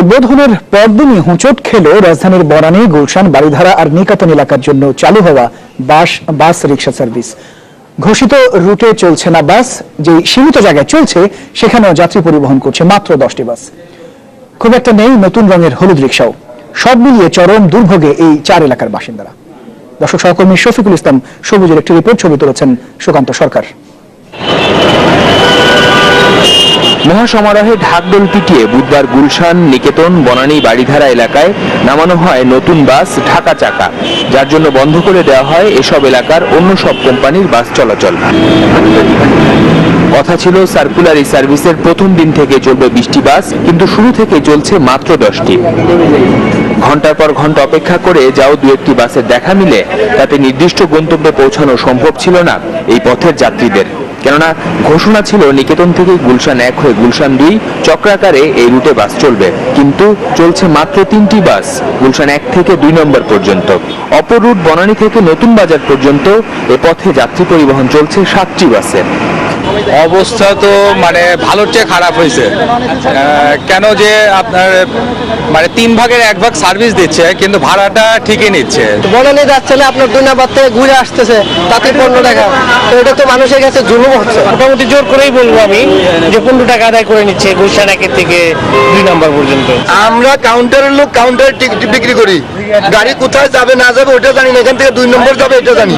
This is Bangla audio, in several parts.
উদ্বোধনের পরদিনই হুঁচট খেল রাজধানীর বনানী, গুলশান বাড়িধারা আর নিকাতন এলাকার জন্য চালু হওয়া বাস বাস রিক্সা সার্ভিস। ঘোষিত রুটে চলছে না বাস যে সীমিত জায়গায় চলছে, সেখানেও যাত্রী পরিবহন করছে মাত্র দশটি বাস। খুব একটা নেই নতুন রঙের হলুদ রিক্সাও সব মিলিয়ে চরম দুর্ভোগে এই চার এলাকার বাসিন্দারা। দর্শক সহকর্মী শফিকুল ইসলাম সবুজের একটি রিপোর্ট ছবি তুলেছেন সুকান্ত সরকার। মহাসমারোহে ঢাকডোল পিটিয়ে বুধবার গুলশান, নিকেতন, বনানী, বাড়িধারা এলাকায় নামানো হয় নতুন বাস ঢাকা চাকা। যার জন্য বন্ধ করে দেওয়া হয় এসব এলাকার অন্য সব কোম্পানির বাস চলাচল। কথা ছিল সার্কুলারি সার্ভিসের প্রথম দিন থেকে চলবে বিশটি বাস, কিন্তু শুরু থেকে চলছে মাত্র দশটি। ঘণ্টার পর ঘণ্টা অপেক্ষা করে যাও দু একটি বাসের দেখা মিলে, তাতে নির্দিষ্ট গন্তব্যে পৌঁছানো সম্ভব ছিল না এই পথের যাত্রীদের। কেননা ঘোষণা ছিল নিকেতন থেকে গুলশান এক হয়ে গুলশান দুই চক্রাকারে এই রুটে বাস চলবে। কিন্তু চলছে মাত্র তিনটি বাস, গুলশান এক থেকে দুই নম্বর পর্যন্ত। অপর রুট বনানী থেকে নতুন বাজার পর্যন্ত এ পথে যাত্রী পরিবহন চলছে সাতটি বাসে। অবস্থা তো মানে ভালোর চেয়ে খারাপ হয়েছে। আহ, কেন যে আপনার মানে তিন ভাগের এক ভাগ সার্ভিস দিচ্ছে কিন্তু ভাড়াটা ঠিকই নিচ্ছে। বনানি যাচ্ছে না আপনার দুই নাম্বার থেকে ঘুরে আসতেছে তাতে পনেরো টাকা। তো এটা তো মানুষের কাছে জুলুম হচ্ছে। মোটামুটি জোর করেই বলব আমি যে পনেরো টাকা আদায় করে নিচ্ছে গুলশান একের থেকে দুই নম্বর পর্যন্ত। আমরা কাউন্টারের লোক কাউন্টারে টিকিট বিক্রি করি। গাড়ি কোথায় যাবে না যাবে ওটা জানি না এখান থেকে দুই নম্বর যাবে এটা জানি।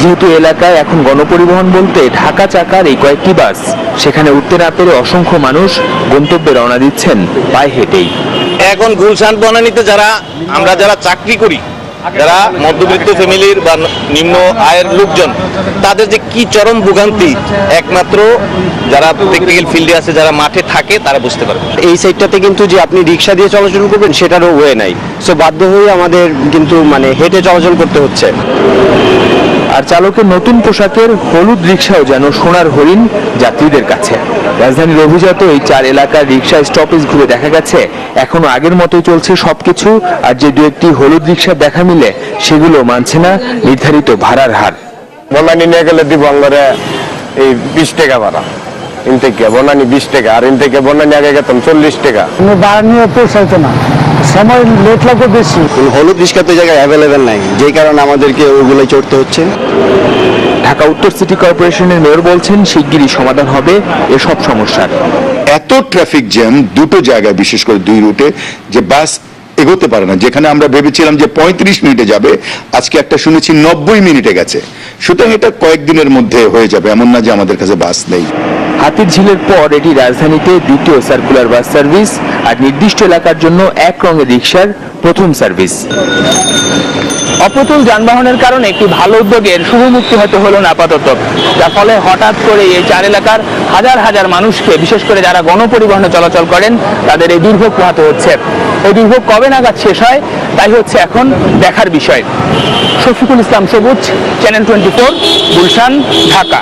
যেহেতু এলাকায় এখন গণপরিবহন বলতে ঢাকা চাকার এই কয়েকটি বাস সেখানে উঠতে না পেরে অসংখ্য মানুষ গন্তব্যে রওনা দিচ্ছেন পায়ে হেঁটেই। এখন গুলশান বনানীতে যারা আমরা যারা চাকরি করি যারা মধ্যবিত্ত ফ্যামিলির বা নিম্ন আয়ের লোকজন তাদের যে কি চরম ভোগান্তি একমাত্র যারা প্র্যাকটিক্যাল ফিল্ডে আছে যারা মাঠে থাকে তারা বুঝতে পারবে। এই সাইডটাতে কিন্তু যে আপনি রিক্সা দিয়ে চলাচল করবেন সেটারও ওয়ে নাই। সো বাধ্য হয়ে আমাদের কিন্তু মানে হেঁটে চলাচল করতে হচ্ছে। আর চালকের নতুন পোশাকের হলুদ রিক্সাও যেন সোনার হরিণ যাত্রীদের কাছে। রাজধানীর অভিজাত এই চার এলাকার রিক্সা স্টপেজ ঘুরে দেখা গেছে। এখনও আগের মতোই চলছে সবকিছু, আর যে দু একটি হলুদ রিক্সা দেখা মিলে, সেগুলো মানছে না নির্ধারিত ভাড়ার হার। বলা নিয়ে গেলে দিব এই বিশ টাকা ভাড়া। ইন থেকে বনানি বিশ টাকা আর ইন থেকে বনানি আগে গেতাম চল্লিশ টাকা। পৌঁছাইতো না। সময় লেট লাগবে বেশি। হলুদ রিক্সা তো জায়গায় অ্যাভেলেবেল নাই। যেই কারণে আমাদেরকে ওইগুলো চড়তে হচ্ছে। ঢাকা উত্তর সিটি কর্পোরেশনের মেয়র বলছেন শিগগিরই সমাধান হবে এসব সমস্যার। এত ট্রাফিক জ্যাম দুটো জায়গায় বিশেষ করে দুই রুটে যে বাস এগোতে পারে না। যেখানে আমরা ভেবেছিলাম যে পঁয়ত্রিশ মিনিটে যাবে আজকে একটা শুনেছি নব্বই মিনিটে গেছে। সুতরাং এটা কয়েকদিনের মধ্যে হয়ে যাবে এমন না যে আমাদের কাছে বাস নেই। হাতির ঝিলের পর এটি রাজধানীতে দ্বিতীয় সার্কুলার বাস সার্ভিস আর নির্দিষ্ট এলাকার জন্য এক রঙের রিক্সার প্রথম সার্ভিস অপ্রতুল যানবাহনের কারণে একটি ভালো উদ্যোগের শুভমুক্তি হতে হলো না আপাতত। যার ফলে হঠাৎ করে এই চার এলাকার হাজার হাজার মানুষকে, বিশেষ করে যারা গণপরিবহনে চলাচল করেন, তাদের এই দুর্ভোগ পোহাতে হচ্ছে। এই দুর্ভোগ কবে নাগাদ শেষ হয়, তাই হচ্ছে এখন দেখার বিষয়। Shafiqul Islam Sabuj channel twenty four Gulshan, Dhaka.